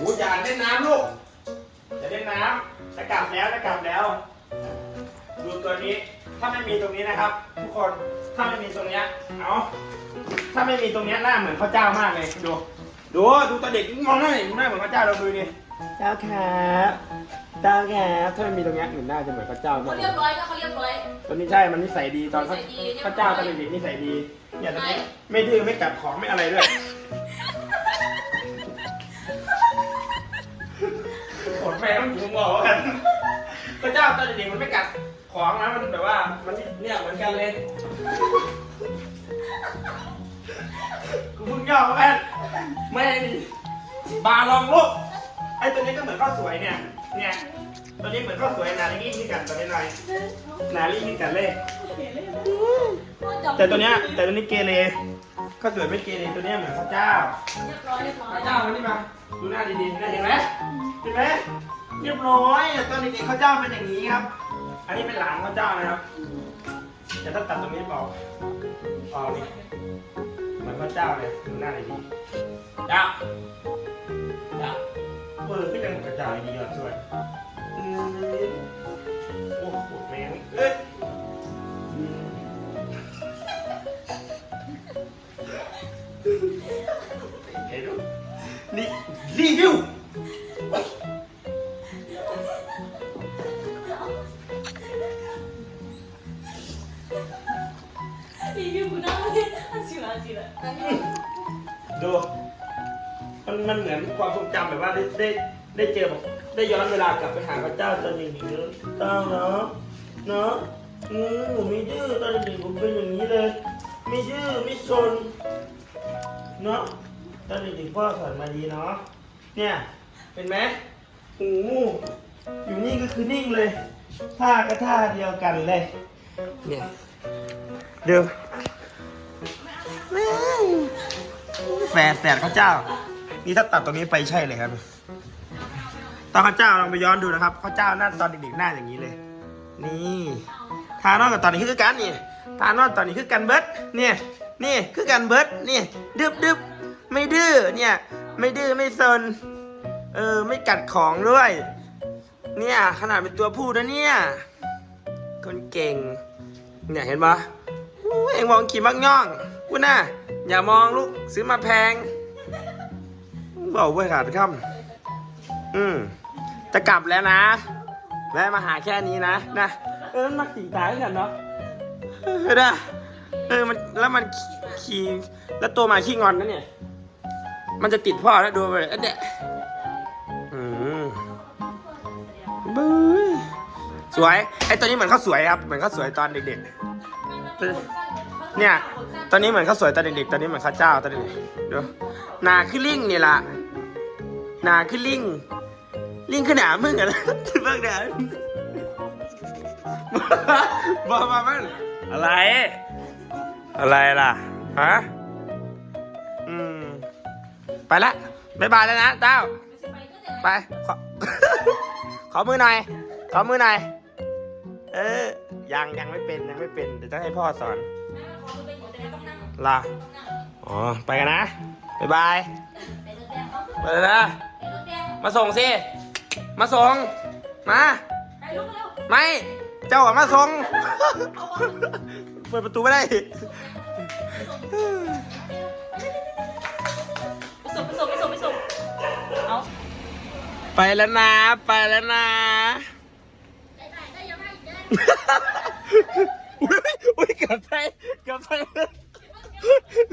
หูอย่าเล่นน้ำลูกอย่าเล่นน้ำจะกลับแล้วจะกลับแล้ว ดูตัวนี้ ถ้าไม่มีตรงนี้นะครับ ทุกคน ถ้าไม่มีตรงเนี้ย เอาถ้าไม่มีตรงเนี้ยหน้าเหมือนพระเจ้ามากเลย ดู ดู ดูตัวเด็กมองหน้าหน่อยหน้าเหมือนพระเจ้าเราดูนี่เจ้าครับเจ้าครับถ้าไม่มีตรงเนี้ยเหมือนหน้าจะเหมือนพระเจ้าเขามากเรียบร้อยก็เขาเรียบร้อย ตัวนี้ใช่ มันนิสัยดีตอนเขานิสัยดีเรียบร้อยพระเจ้าตอนเด็กๆนิสัยดี เนี่ยตัวนี้ไม่ดื้อไม่กัดของไม่อะไรด้วย แม่ต้องถูกบอกกันพระเจ้าตอนเด็กๆมันไม่กัดของนะมันแบบว่า มันเนี่ยเหมือนกันเลยกูเพิ่งย่อกันไม่นี่บาลองลูกไอ้ตัวนี้ก็เหมือนข้าวสวยเนี่ย เนี่ยตัวนี้เหมือนข้าวสวยนาลิงนี่กันตัวนี้หน่อยนาลิงนี่กันเลยแต่ตัวเนี้ยแต่ตัวนี้เกเรข้าวสวยไม่เกเรตัวเนี้ยเหมือนข้าเจ้าเรียบร้อยเรียบร้อยข้าวเจ้ามันนี่มาดูหน้าดีๆนะเห็นไหม เห็นไหมเรียบร้อยแต่ตอนเด็กๆข้าวเจ้าเป็นอย่างนี้ครับ อันนี้เป็นหลานข้าวเจ้านะครับแต่ถ้าตัดตรงนี้ออกออกนี่เหมือนข้าวเจ้าเลยดูหน้าดีเจ้าเจ้าเออก็ยังเหมือนข้าวเจาดียอดช่วยโอ้โหแม่งเอ้ยอืมเห็นดูนี่รีวิว รีวิวกูน่าเลยอันสิละอันสิละอันนี้ดู มันมันเหมือนความทรงจำแบบว่าได้ได้ได้เจอแบบได้ย้อนเวลากลับไปหาพระเจ้าตอนเด็กๆเนอะเจ้าเนาะเนาะอืมผมไม่ดื้อตอนเด็กผมเป็นอย่างนี้เลย ไม่ดื้อไม่ซนเนาะตอนเด็กๆพ่อสอนมาดีเนาะเนี่ยเห็นไหมหูอยู่นี่ก็คือนิ่งเลยท่าก็ท่าเดียวกันเลย เนี่ยเดี๋ยวแฝดแฝดข้าวเจ้า นี่ถ้าตัดตรงนี้ไปใช่เลยครับ ตอนข้าวเจ้าลองไปย้อนดูนะครับข้าวเจ้าหน้าตอนเด็กๆหน้าอย่างนี้เลย นี่ทานอนกับตอนนี้คือกันนี่ทานอนตอนนี้คือกันเบิร์ดเนี่ยนี่คือกันเบิร์ดนี่ดึบดึบไม่ดื้อเนี่ยไม่ดื้อไม่ซนเออไม่กัดของด้วย เนี่ยขนาดเป็นตัวผู้นะเนี่ย คนเก่ง เนี่ยเห็นปะเอ็งมองขี่มักย่องกูน่ะอย่ามองลูกซื้อมาแพงบอกไว้ขาดคำอืมจะกลับแล้วนะแวะมาหาแค่นี้นะนะเออมันมักตีตายกันเนาะเออนะเออมันแล้วมันขี่แล้วตัวมาขี้งอนนะเนี่ย มันจะติดพ่อแล้วดูไปเลย วยไอตัวนี้เหมือนเขาสวยครับเหมือนเขาสวยตอนเด็กๆ เนี่ยตอนนี้เหมือนเขาสวยตอนเด็กๆตอนนี้เหมือนข้าเจ้าตอนเด็กๆดูหนาขึ้นลิงนี่ล่ะหนาขึ้นลิงลิงขึ้นหนามึงอะเบิ่งหนาบอกมามันอะไร อะไรล่ะฮะอืมไปละบ๊ายบายแล้วนะเต้าไปขอขอมือหน่อยขอมือหน่อย เออ ยังยังไม่เป็นยังไม่เป็นเดี๋ยวต้องให้พ่อสอนลาอ๋อ ไปกันนะ บ๊ายบายไปเลยนะ มาส่งสิ มาส่ง มา ไม่ เจ้าอะมาส่ง เปิดประตูไม่ได้ไปส่งไปส่งไปส่งไปส่ 哈哈哈哈哈我我敢拍敢拍。